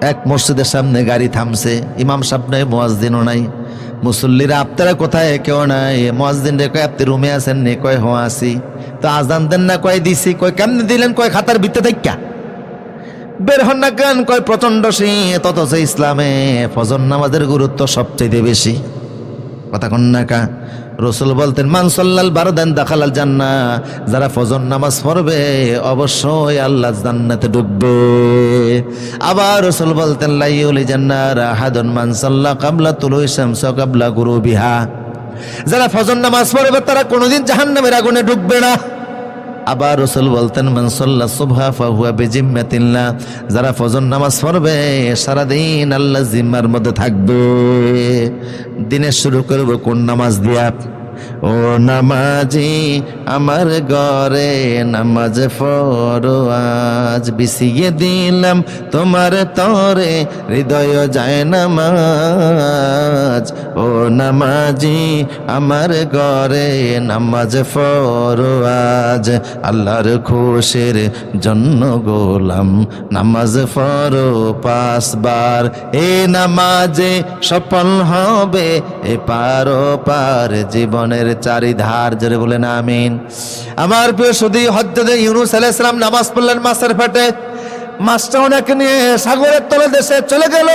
এক মসজিদের সামনে গাড়ি থামছে, ইমাম সাহেব নাই মোয়াজদিনও নাই। মুসল্লিরা, আপনারা কোথায়? কেউ নাই। মোয়াজদিন রে কয়, আপনি রুমে আছেন নে? কয় হওয়া আসি তো আজান দেন না? কয়, দিছি। কয়, কেমনি দিলেন? কয়, খাতার ভিত্তে দেখা বের হন না কেন? কয় প্রচণ্ড শীত। অথচ ইসলামে ফজর নামাজের গুরুত্ব সবচেয়ে বেশি। কথা কন না কা রসুল বলতেন মানসল্লাল বারদান দাখালাল জান্না যারা ফজর নামাজ পড়বে, অবশ্যই আল্লাহ জান্নাতে ডুববে। আবার রসুল বলতেন লাইউলি জান্নার আহাদন মানসাল্লাহ কাবলা তুলু শামস কাবলা গুরু বিহা যারা ফজর নামাজ পড়বে, তারা কোনোদিন জাহান্নামের আগুনে ডুববে না। আবার রসুল বলতেন মানসল্লা সুবহা ফাহুয়া বেজিম্মাতিল্লাহ। যারা ফজর নামাজ পড়বে, সারাদিন আল্লাহ জিম্মার মধ্যে থাকবে। দিনের শুরু করব কোন নামাজ দিয়া? ও নামাজি, আমার ঘরে নামাজ পড়ো, আজ বিছিয়ে দিলাম তোমার তরে, হৃদয় যায় নামাজ। ও নামাজি, আমার ঘরে নামাজ পড়ো, আজ আল্লাহর খুশির জন্য গোলাম। নামাজ পড়ো পাঁচবার, এ নামাজে সফল হবে, এ পারো পার জীবনের চারিধার, জোরে বলেন আমিন। আমার প্রিয় সুদী হজ্জদে ইউনুস আলাইহিস সালাম নামাজ পড়লেন মাছের ফেটে মাছটা ওনাকে নিয়ে সাগরের তলে দেশে চলে গেল।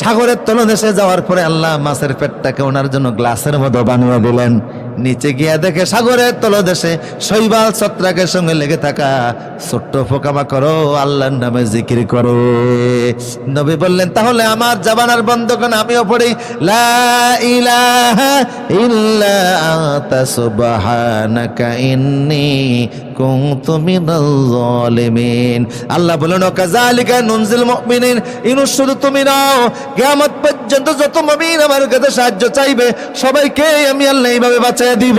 সাগরের তলদেশে যাওয়ার পরে আল্লাহ মাছের পেটটাকে ওনার জন্য গ্লাসের মতো বানিয়ে দিলেন। নিচে গিয়া দেখে সাগরের তলদেশে শৈবাল ছত্রাকের সঙ্গে লেগে থাকা ছোট্ট পোকামা করো, আল্লাহর নামে জিকির করো। নবী বললেন, তাহলে আমার জাবানার বন্ধ কেন আমিও পড়ি। লা ইল্লা আনতা সুবহানাকা ইন্নী আল্লাহ বলেন নুনজিল শুধু তুমি নাও। পর্যন্ত যত আমার কাছে সাহায্য চাইবে, সবাইকে আমি আল্লাহ এইভাবে বাঁচাই দিব।